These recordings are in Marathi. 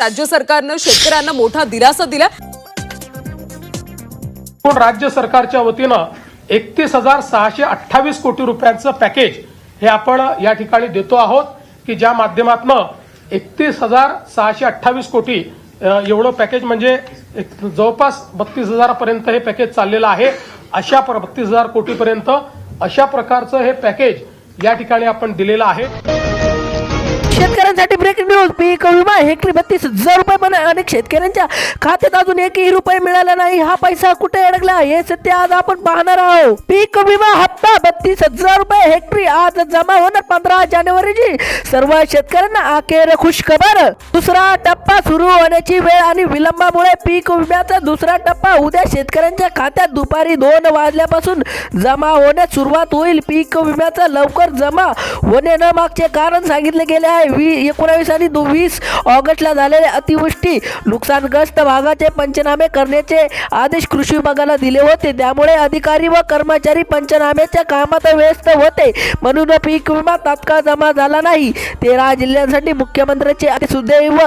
राज्य सरकारनं शेतकऱ्यांना मोठा दिलासा दिला पण राज्य सरकारच्या वतीनं एकतीस हजार सहाशे अठ्ठावीस कोटी रुपयांचं पॅकेज हे आपण या ठिकाणी देतो आहोत की ज्या माध्यमातनं एकतीस हजार सहाशे अठ्ठावीस कोटी एवढं पॅकेज म्हणजे एक जवळपास बत्तीस हजारापर्यंत हे पॅकेज चाललेलं आहे. अशा प्र बत्तीस हजार कोटीपर्यंत अशा प्रकारचं हे पॅकेज या ठिकाणी आपण दिलेलं आहे. शेतकऱ्यांसाठी ब्रेकिंग न्यूज पीक विमा हेक्टरी बत्तीस हजार रुपये पण अनेक शेतकऱ्यांच्या खात्यात अजून एकही रुपये मिळाला नाही. हा पैसा कुठे अडकला? हे सत्य आज आपण पाहणार आहोत. पीक विमा हप्ता बत्तीस हजार रुपये हेक्टरी आज जमा होणार पंधरा जानेवारीची सर्व शेतकऱ्यांना अखेर खुश खबर दुसरा टप्पा सुरू होण्याची वेळ आणि विलंबामुळे पीक विम्याचा दुसरा टप्पा उद्या शेतकऱ्यांच्या खात्यात दुपारी दोन वाजल्यापासून जमा होण्यास सुरुवात होईल. पीक विम्याचा लवकर जमा होणे न मागचे कारण सांगितले गेले आहे. वी एकोणावीस आणि वीस ऑगस्टला झालेल्या अतिवृष्टी नुकसानग्रस्त भागाचे पंचनामे करण्याचे आदेश कृषी विभागाला दिले होते. त्यामुळे अधिकारी व कर्मचारी पंचनाम्याच्या कामात व्यस्त होते. म्हणून पीक विमा तात्काळ जमा झाला नाही. तेरा जिल्ह्यांसाठी मुख्यमंत्र्यांचे सुदैव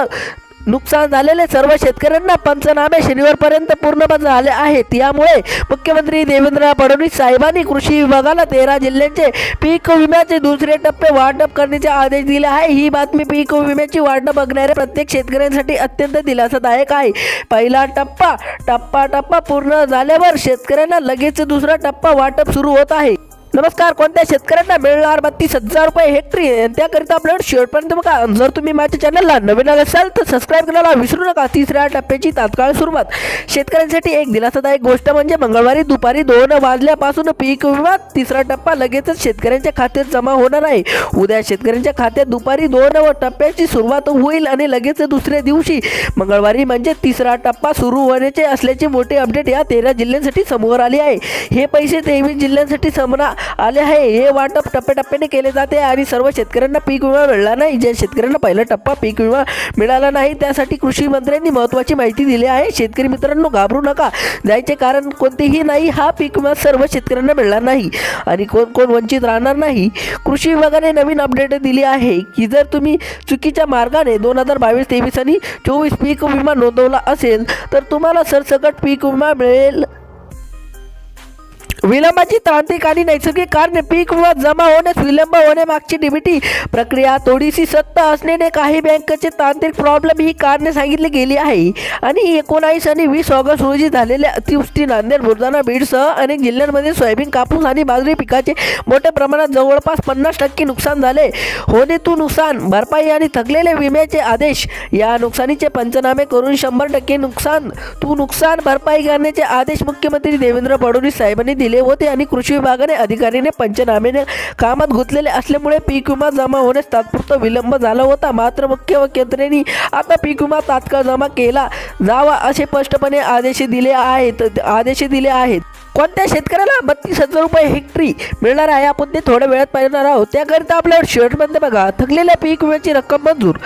नुकसान झालेले सर्व शेतकऱ्यांना पंचनामे शनिवारपर्यंत पूर्ण झाले आहेत. यामुळे मुख्यमंत्री देवेंद्र फडणवीस साहेबांनी कृषी विभागाला तेरा जिल्ह्यांचे पीक विम्याचे दुसरे टप्पे वाटप करण्याचे आदेश दिले आहे. ही बातमी पीक विम्याची वाटप बघणाऱ्या प्रत्येक शेतकऱ्यांसाठी अत्यंत दिलासादायक आहे. पहिला टप्पा टप्पा टप्पा पूर्ण झाल्यावर शेतकऱ्यांना लगेच दुसरा टप्पा वाटप सुरू होत आहे. नमस्कार कोणत्या शेतकऱ्यांना मिळणार बत्तीस हजार रुपये हेक्टरी? आणि त्याकरिता आपल्याला शेवटपर्यंत बघा. जर तुम्ही माझ्या चॅनलला नवीन आले असाल तर सबस्क्राईब करायला विसरू नका. तिसऱ्या टप्प्याची तात्काळ सुरुवात. शेतकऱ्यांसाठी एक दिलासादायक गोष्ट म्हणजे मंगळवारी दुपारी दोन वाजल्यापासून पीक विमा तिसरा टप्पा लगेचच शेतकऱ्यांच्या खात्यात जमा होणार आहे. उद्या शेतकऱ्यांच्या खात्यात दुपारी दोन व टप्प्याची सुरुवात होईल आणि लगेच दुसऱ्या दिवशी. मंगळवारी म्हणजे तिसरा टप्पा सुरू होण्याचे असल्याचे मोठी अपडेट या तेरा जिल्ह्यांसाठी समोर आली आहे. हे पैसे तेवीस जिल्ह्यांसाठी समरा आले आहे. हे वाटप टप्प्याटप्प्याने केले जाते आणि सर्व शेतकऱ्यांना पीक विमा मिळाला नाही. ज्या शेतकऱ्यांना पहिला टप्पा पीक विमा मिळाला नाही त्यासाठी कृषी मंत्र्यांनी महत्त्वाची माहिती दिली आहे. शेतकरी मित्रांनो घाबरू नका. जायचे कारण कोणतेही नाही हा पीक विमा सर्व शेतकऱ्यांना मिळणार नाही आणि कोण कोण वंचित राहणार नाही. कृषी विभागाने नवीन अपडेट दिली आहे की जर तुम्ही चुकीच्या मार्गाने दोन हजार बावीस तेवीस आणि चोवीस पीक विमा नोंदवला असेल तर तुम्हाला सरसकट पीक विमा मिळेल. विलंबाची तांत्रिक आणि नैसर्गिक कारणे पीक व जमा होण्यास विलंब होण्यामागची डीबीटी प्रक्रिया थोडीशी सत्ता असण्याने काही बँकेचे तांत्रिक प्रॉब्लेम ही कारणे सांगितली गेली आहे. आणि एकोणावीस आणि वीस ऑगस्ट रोजी झालेल्या अतिवृष्टी नांदेड बुलढाणा बीडसह अनेक जिल्ह्यांमध्ये सोयाबीन कापूस आणि बाजरी पिकाचे मोठ्या प्रमाणात जवळपास पन्नास टक्के नुकसान झाले. होणे तू नुकसान भरपाई आणि थकलेले विम्याचे आदेश या नुकसानीचे पंचनामे करून शंभर टक्के नुकसान तू नुकसान भरपाई करण्याचे आदेश मुख्यमंत्री देवेंद्र फडणवीस साहेबांनी दिले होते आणि कृषी विभागाने अधिकाऱ्याने पंचनामेने कामात गुंतलेले असल्यामुळे पीक विमा जमा होण्यास तात्पुरता विलंब झाला होता. मात्र मुख्य मुख्यमंत्र्यांनी आता पीक विमा तात्काळ जमा केला जावा असे स्पष्टपणे आदेश दिले आहेत. आदेश दिले आहेत. कोणत्या शेतकऱ्याला बत्तीस हजार रुपये हेक्टरी मिळणार आहे आपण ते थोड्या वेळात पाहणार आहोत. त्याकरिता आपल्यावर शेवटमध्ये बघा थकलेल्या पीक विम्याची रक्कम मंजूर.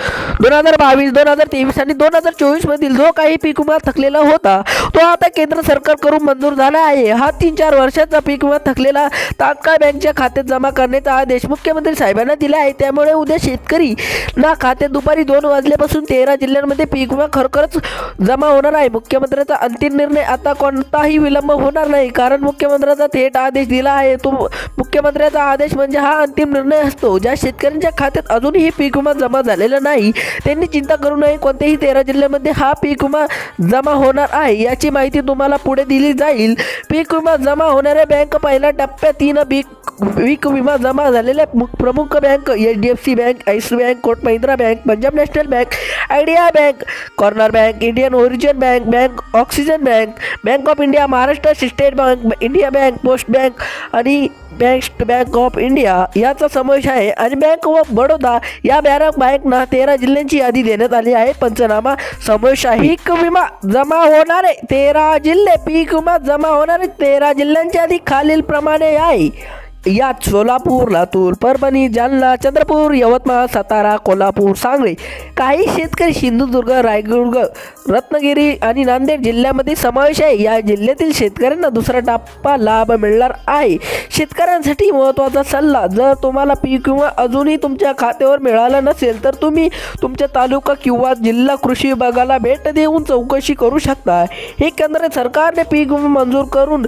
दोन हजार बावीस दोन हजार तेवीस आणि दोन हजार चोवीस मधील जो काही पीक विमा थकलेला होता तो आता केंद्र सरकारकडून मंजूर झाला आहे. हा तीन चार वर्षाचा पीक विमा थकलेला तात्काळ बँकच्या खात्यात जमा करण्याचा आदेश मुख्यमंत्री साहेबांना दिला आहे. त्यामुळे उद्या शेतकरी ना खात्यात दुपारी दोन वाजल्यापासून तेरा जिल्ह्यांमध्ये पीक विमा खरोखरच जमा होणार आहे. मुख्यमंत्र्यांचा अंतिम निर्णय आता कोणताही विलंब होणार नाही का कारण मुख्यमंत्र्यांचा थेट आदेश दिला आहे. तो मुख्यमंत्र्याचा आदेश म्हणजे हा अंतिम निर्णय असतो. ज्या शेतकऱ्यांच्या खात्यात अजूनही पीक विमा जमा झालेला नाही त्यांनी चिंता करू नये. कोणत्याही तेरा जिल्ह्यामध्ये हा पीक विमा जमा होणार आहे याची माहिती तुम्हाला पुढे दिली जाईल. पीक विमा जमा होणाऱ्या बँक पहिल्या टप्प्यात तीन पीक पीक विमा जमा झालेल्या प्रमुख bank H D F C bank eyes bank Kotak Mahindra bank Punjab national bank idea bank corner bank Indian origin bank bank oxygen bank bank of India Maharashtra state bank India bank post bank आणि बँक बँक ऑफ इंडिया याचा समावेश आहे. आणि बँक ऑफ बडोदा या बँक बँकना तेरा जिल्ह्यांची यादी देण्यात आली आहे. पंचनामा समावेश आहे. पीक विमा जमा होणारे तेरा जिल्हे पीक विमा जमा होणारे तेरा जिल्ह्यांची यादी खालील प्रमाणे आहे. यात सोलापूर लातूर परभणी जालना चंद्रपूर यवतमाळ सातारा कोल्हापूर सांगली. काही शेतकरी सिंधुदुर्ग रायगुर्ग रत्नागिरी आणि नांदेड जिल्ह्यामध्ये समावेश आहे. या जिल्ह्यातील शेतकऱ्यांना दुसरा टप्पा लाभ मिळणार आहे. शेतकऱ्यांसाठी महत्त्वाचा सल्ला जर तुम्हाला पीक किंवा अजूनही तुमच्या खात्यावर मिळाला नसेल तर तुम्ही तुमच्या तालुका किंवा जिल्हा कृषी विभागाला भेट देऊन चौकशी करू शकता. हे केंद्र सरकारने पीक मंजूर करून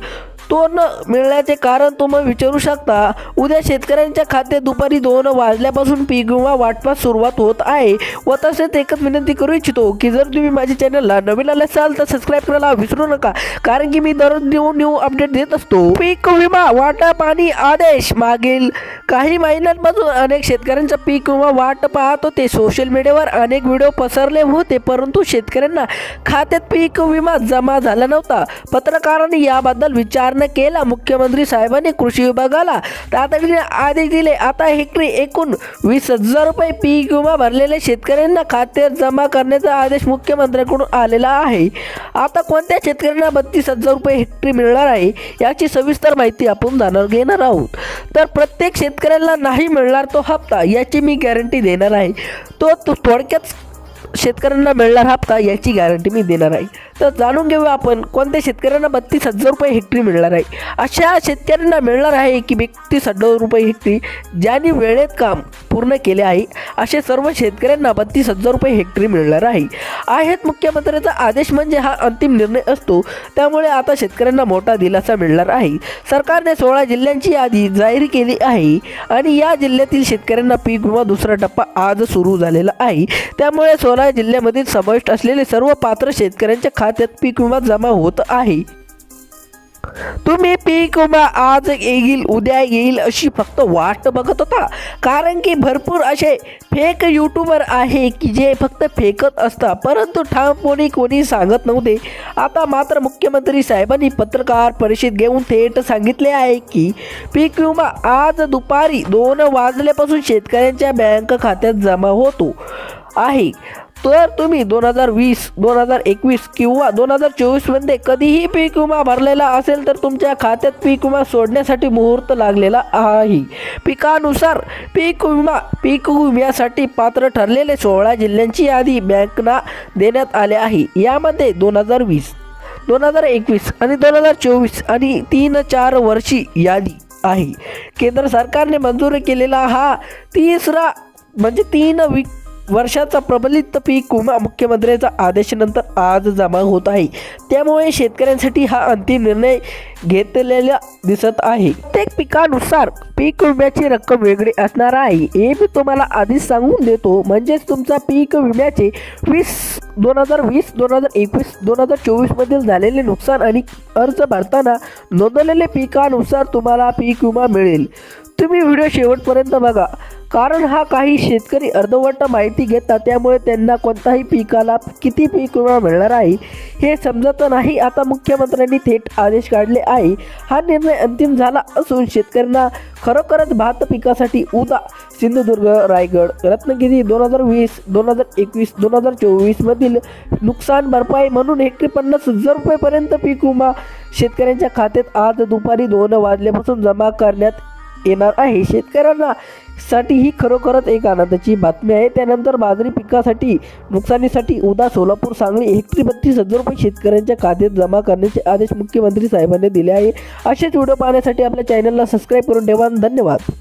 तो न मिळण्याचे कारण तुम्ही विचारू शकता. उद्या शेतकऱ्यांच्या खात्यात दुपारी दोन वाजल्यापासून पीक विमा वाटपास सुरुवात होत आहे. व तसेच एकच विनंती करू इच्छितो की जर तुम्ही माझ्या चॅनलला नवीन आले असाल तर सबस्क्राईब करायला विसरू नका. कारण की मी दररोज न्यू न्यू अपडेट देत असतो. पीक विमा वाटप आणि आदेश. मागील काही महिन्यांपासून अनेक शेतकऱ्यांचा पीक विमा वाट पाहत होते. सोशल मीडियावर अनेक व्हिडिओ पसरले होते. परंतु शेतकऱ्यांना खात्यात पीक विमा जमा झाला नव्हता. पत्रकारांनी याबद्दल विचार प्रयत्न केला. मुख्यमंत्री साहेबांनी कृषी विभागाला तातडीने आदेश दिले. आता हेक्टरी एकूण वीस हजार रुपये पीक विमा भरलेल्या शेतकऱ्यांना खात्यात जमा करण्याचा आदेश मुख्यमंत्र्यांकडून आलेला आहे. आता कोणत्या शेतकऱ्यांना बत्तीस हजार रुपये हेक्टरी मिळणार आहे याची सविस्तर माहिती आपण जाणून घेणार आहोत. तर प्रत्येक शेतकऱ्याला नाही मिळणार तो हप्ता याची मी गॅरंटी देणार आहे. तो थोडक्यात शेतकऱ्यांना मिळणार हप्ता याची गॅरंटी मी देणार आहे. तर जाणून घेऊया आपण कोणत्या शेतकऱ्यांना बत्तीस हजार रुपये हेक्टरी मिळणार आहे. अशा शेतकऱ्यांना मिळणार आहे की बत्तीस हजार रुपये हेक्टरी ज्यांनी वेळेत काम पूर्ण केले आहे असे सर्व शेतकऱ्यांना बत्तीस हजार रुपये हेक्टरी मिळणार आहे. आहेत मुख्यमंत्र्यांचा आदेश म्हणजे हा अंतिम निर्णय असतो त्यामुळे आता शेतकऱ्यांना मोठा दिलासा मिळणार आहे. सरकारने सोळा जिल्ह्यांची यादी जाहीर केली आहे आणि या जिल्ह्यातील शेतकऱ्यांना पीक विमा दुसरा टप्पा आज सुरू झालेला आहे. त्यामुळे सोळा जिल्ह्यामधील समाविष्ट असलेले सर्व पात्र शेतकऱ्यांच्या खात्यात पीक विमा जमा होत आहे. तुम्ही पीक विमा आज येईल उद्या येईल अशी फक्त वाट बघत होता. कारण की भरपूर असे फेक यूट्यूबर आहे की जे फक्त फेकत असतात. परंतु ठामपणे कोणी सांगत नव्हते. आता मात्र मुख्यमंत्री साहेबांनी पत्रकार परिषद घेऊन थेट सांगितले आहे की पीक विमा आज दुपारी दोन वाजल्यापासून शेतकऱ्यांच्या बँक खात्यात जमा होतो आहे. तर तुम्ही दोन हजार वीस दोन हजार एकवीस किंवा दोन हजार चोवीसमध्ये कधीही पीक विमा भरलेला असेल तर तुमच्या खात्यात पीक विमा सोडण्यासाठी मुहूर्त लागलेला आहे. पिकानुसार पीक विमा पीक विम्यासाठी पात्र ठरलेले सोळा जिल्ह्यांची यादी बँकना देण्यात आले आहे. यामध्ये दोन हजार वीस दोन हजार एकवीस आणि दोन हजार चोवीस आणि तीन चार वर्षी यादी आहे. केंद्र सरकारने मंजूर केलेला हा तिसरा म्हणजे तीन वी वर्षाचा प्रबलित पीक विमा मुख्यमंत्र्याचा आदेशानंतर आज जमा होत आहे. त्यामुळे शेतकऱ्यांसाठी हा अंतिम निर्णय घेतलेला दिसत आहे. प्रत्येक पिकानुसार पीक विम्याची रक्कम वेगळी असणार आहे. हे मी तुम्हाला आधीच सांगून देतो. म्हणजेच तुमचा पीक विम्याचे वीस दोन हजार वीस दोन हजार एकवीस दोन हजार चोवीसमधील झालेले नुकसान आणि अर्ज भरताना नोंदवलेले पिकानुसार तुम्हाला पीक विमा मिळेल. तुम्ही व्हिडिओ शेवटपर्यंत बघा. कारण हा काही शेतकरी अर्धवट माहिती घेतात त्यामुळे त्यांना कोणताही पिकाला किती पीक विमा मिळणार आहे हे समजत नाही. आता मुख्यमंत्र्यांनी थेट आदेश काढले आहे. हा निर्णय अंतिम झाला असून शेतकऱ्यांना खरोखरच भात पिकासाठी उदा सिंधुदुर्ग रायगड रत्नागिरी दोन हजार वीस दोन हजार एकवीस दोन हजार चोवीसमधील नुकसान भरपाई म्हणून हेक्टरी पन्नास हजार रुपयेपर्यंत पीक विमा शेतकऱ्यांच्या खात्यात आज दुपारी दोन वाजल्यापासून जमा करण्यात येणार आहे. शेतकऱ्यांना साठी ही खरोखरच एक आनंदाची बातमी आहे. त्यानंतर बाजरी पिकासाठी नुकसानीसाठी उदा सोलापूर सांगली हेक्टरी बत्तीस हजार रुपये शेतकऱ्यांच्या खात्यात जमा करण्याचे आदेश मुख्यमंत्री साहेबांनी दिले आहे. असेच व्हिडिओ पाहण्यासाठी आपल्या चॅनलला सबस्क्राईब करून ठेवा. धन्यवाद.